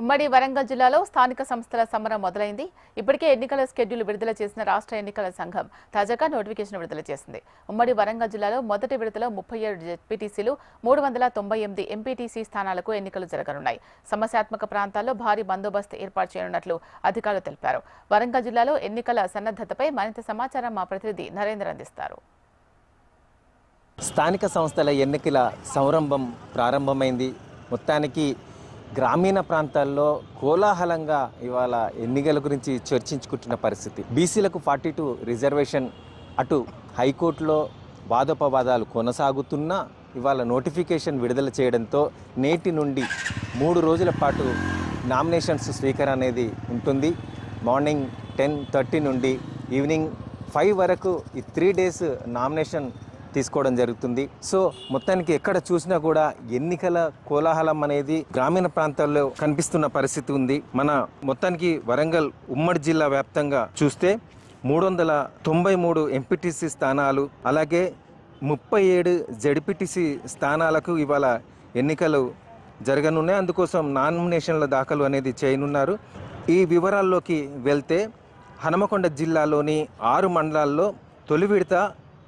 ఉమ్మడి వరంగల్ జిల్లాలో స్థానిక సంస్థల సమరం మొదలైంది. ఇప్పటికే ఎన్నికల షెడ్యూల్ విడుదల చేసిన రాష్ట్ర ఎన్నికల సంఘం తాజాగా నోటిఫికేషన్ విడుదల చేసింది. ఉమ్మడి వరంగల్ జిల్లాలో మొదటి విడతలో ముప్పై ఏడు జెడ్పీటీసీలు మూడు వందల తొంభై ఎనిమిది ఎంపీటీసీ స్థానాలకు ఎన్నికలు జరగనున్నాయి. సమస్యాత్మక ప్రాంతాల్లో భారీ బందోబస్తు ఏర్పాటు చేయనున్నట్లు అధికారులు తెలిపారు. వరంగల్ జిల్లాలో ఎన్నికల సన్నద్ధతపై మరింత సమాచారం మా ప్రతినిధి నరేందర్ అందిస్తారు. స్థానిక సంస్థల ఎన్నికల సంరంభం ప్రారంభమైంది. మొత్తానికి గ్రామీణ ప్రాంతాల్లో కోలాహలంగా ఇవాళ ఎన్నికల గురించి చర్చించుకుంటున్న పరిస్థితి. బీసీలకు ఫార్టీ టూ రిజర్వేషన్ అటు హైకోర్టులో వాదోపవాదాలు కొనసాగుతున్నా ఇవాళ నోటిఫికేషన్ విడుదల చేయడంతో నేటి నుండి మూడు రోజుల పాటు నామినేషన్స్ స్వీకరణ అనేది ఉంటుంది. మార్నింగ్ టెన్ థర్టీ నుండి ఈవినింగ్ ఫైవ్ వరకు ఈ త్రీ డేస్ నామినేషన్ తీసుకోవడం జరుగుతుంది. సో మొత్తానికి ఎక్కడ చూసినా కూడా ఎన్నికల కోలాహలం అనేది గ్రామీణ ప్రాంతాల్లో కనిపిస్తున్న పరిస్థితి ఉంది. మన మొత్తానికి వరంగల్ ఉమ్మడి జిల్లా వ్యాప్తంగా చూస్తే మూడు వందల తొంభై మూడు ఎంపీటీసీ స్థానాలు అలాగే ముప్పై ఏడు జడ్పీటీసీ స్థానాలకు ఇవాళ ఎన్నికలు జరగనున్నాయి. అందుకోసం నామినేషన్ల దాఖలు అనేది చేయనున్నారు. ఈ వివరాల్లోకి వెళ్తే హనుమకొండ జిల్లాలోని ఆరు మండలాల్లో తొలి విడత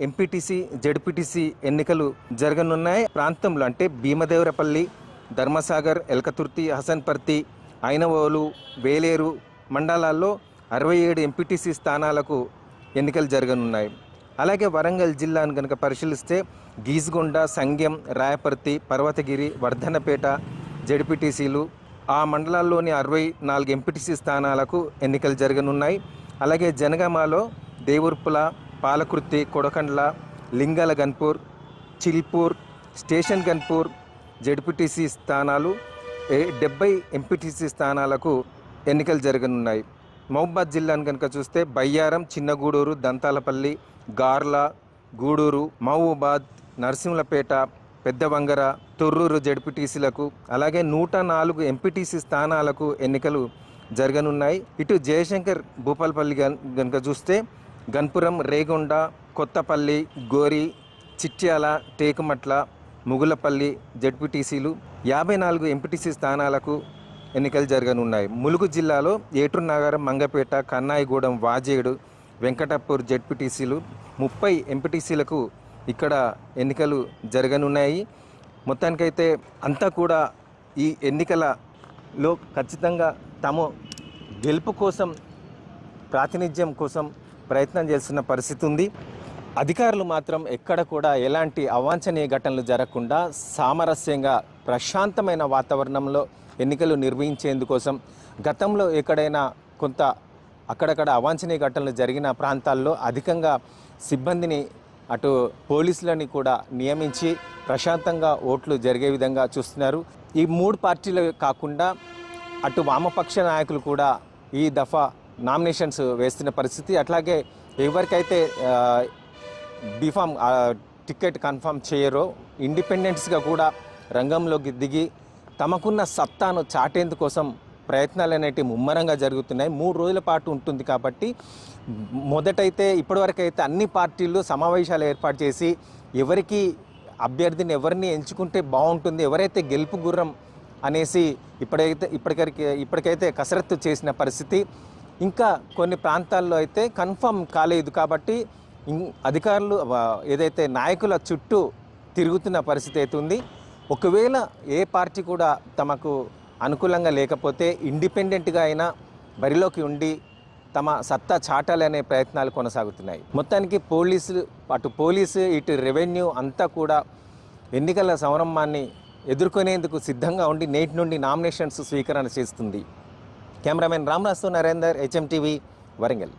ఎంపీటీసీ జడ్పీటీసీ ఎన్నికలు జరగనున్నాయి. ప్రాంతంలో అంటే భీమదేవరపల్లి ధర్మసాగర్ ఎల్కతుర్తి హసన్పర్తి ఐనవోలు వేలేరు మండలాల్లో అరవై ఏడు ఎంపీటీసీ స్థానాలకు ఎన్నికలు జరగనున్నాయి. అలాగే వరంగల్ జిల్లాను కనుక పరిశీలిస్తే గీజ్గొండ సంగ్యం రాయపర్తి పర్వతగిరి వర్ధనపేట జడ్పీటీసీలు ఆ మండలాల్లోని అరవై నాలుగు ఎంపీటీసీ స్థానాలకు ఎన్నికలు జరగనున్నాయి. అలాగే జనగామాలో దేవుర్పుల పాలకుర్తి కొడకండ్ల లింగాల గన్పూర్ చిల్పూర్ స్టేషన్ గన్పూర్ జడ్పీటీసీ స్థానాలు ఏ డెబ్బై ఎంపీటీసీ స్థానాలకు ఎన్నికలు జరగనున్నాయి. మహబాద్ జిల్లాను కనుక చూస్తే బయ్యారం చిన్నగూడూరు దంతాలపల్లి గార్ల గూడూరు మహబూబాద్ నరసింహులపేట పెద్దవంగర తొర్రూరు జడ్పీటీసీలకు అలాగే నూట నాలుగు ఎంపీటీసీ స్థానాలకు ఎన్నికలు జరగనున్నాయి. ఇటు జయశంకర్ భూపాలపల్లి కనుక చూస్తే గన్పురం రేగొండ కొత్తపల్లి గోరి చిట్యాల టేకుమట్ల ముగులపల్లి జడ్పీటీసీలు యాభై నాలుగు ఎంపీటీసీ స్థానాలకు ఎన్నికలు జరగనున్నాయి. ములుగు జిల్లాలో ఏటూరు నగరం మంగపేట కన్నాయిగూడెం వాజేడు వెంకటపూర్ జడ్పీటీసీలు ముప్పై ఎంపీటీసీలకు ఇక్కడ ఎన్నికలు జరగనున్నాయి. మొత్తానికైతే అంతా కూడా ఈ ఎన్నికలలో ఖచ్చితంగా తమ గెలుపు కోసం ప్రాతినిధ్యం కోసం ప్రయత్నం చేస్తున్న పరిస్థితి ఉంది. అధికారులు మాత్రం ఎక్కడ కూడా ఎలాంటి అవాంఛనీయ ఘటనలు జరగకుండా సామరస్యంగా ప్రశాంతమైన వాతావరణంలో ఎన్నికలు నిర్వహించేందుకోసం గతంలో ఎక్కడైనా కొంత అక్కడక్కడ అవాంఛనీయ ఘటనలు జరిగిన ప్రాంతాల్లో అధికంగా సిబ్బందిని అటు పోలీసులని కూడా నియమించి ప్రశాంతంగా ఓట్లు జరిగే విధంగా చూస్తున్నారు. ఈ మూడు పార్టీలు కాకుండా అటు వామపక్ష నాయకులు కూడా ఈ దఫా నామినేషన్స్ వేస్తున్న పరిస్థితి. అట్లాగే ఎవరికైతే బీఫామ్ టికెట్ కన్ఫర్మ్ చేయరో ఇండిపెండెంట్స్గా కూడా రంగంలోకి దిగి తమకున్న సత్తాను చాటేందుకోసం ప్రయత్నాలు అనేటివి ముమ్మరంగా జరుగుతున్నాయి. మూడు రోజుల పాటు ఉంటుంది కాబట్టి మొదటైతే ఇప్పటివరకైతే అన్ని పార్టీలు సమావేశాలు ఏర్పాటు చేసి ఎవరికి అభ్యర్థిని ఎవరిని ఎంచుకుంటే బాగుంటుంది ఎవరైతే గెలుపు గుర్రం అనేసి ఇప్పటికైతే ఇప్పటికరికి ఇప్పటికైతే కసరత్తు చేసిన పరిస్థితి. ఇంకా కొన్ని ప్రాంతాల్లో అయితే కన్ఫర్మ్ కాలేదు కాబట్టి ఇం- అధికారులు ఏదైతే నాయకుల చుట్టూ తిరుగుతున్న పరిస్థితి అయితే ఉంది. ఒకవేళ ఏ పార్టీ కూడా తమకు అనుకూలంగా లేకపోతే ఇండిపెండెంట్గా అయినా బరిలోకి ఉండి తమ సత్తా చాటాలనే ప్రయత్నాలు కొనసాగుతున్నాయి. మొత్తానికి పోలీసులు అటు పోలీసు ఇటు రెవెన్యూ అంతా కూడా ఎన్నికల సంరంభాన్ని ఎదుర్కొనేందుకు సిద్ధంగా ఉండి నేటి నుండి నామినేషన్స్ స్వీకరణ చేస్తుంది. Cameraman Ramrasu Narender HM TV வருங்கள்.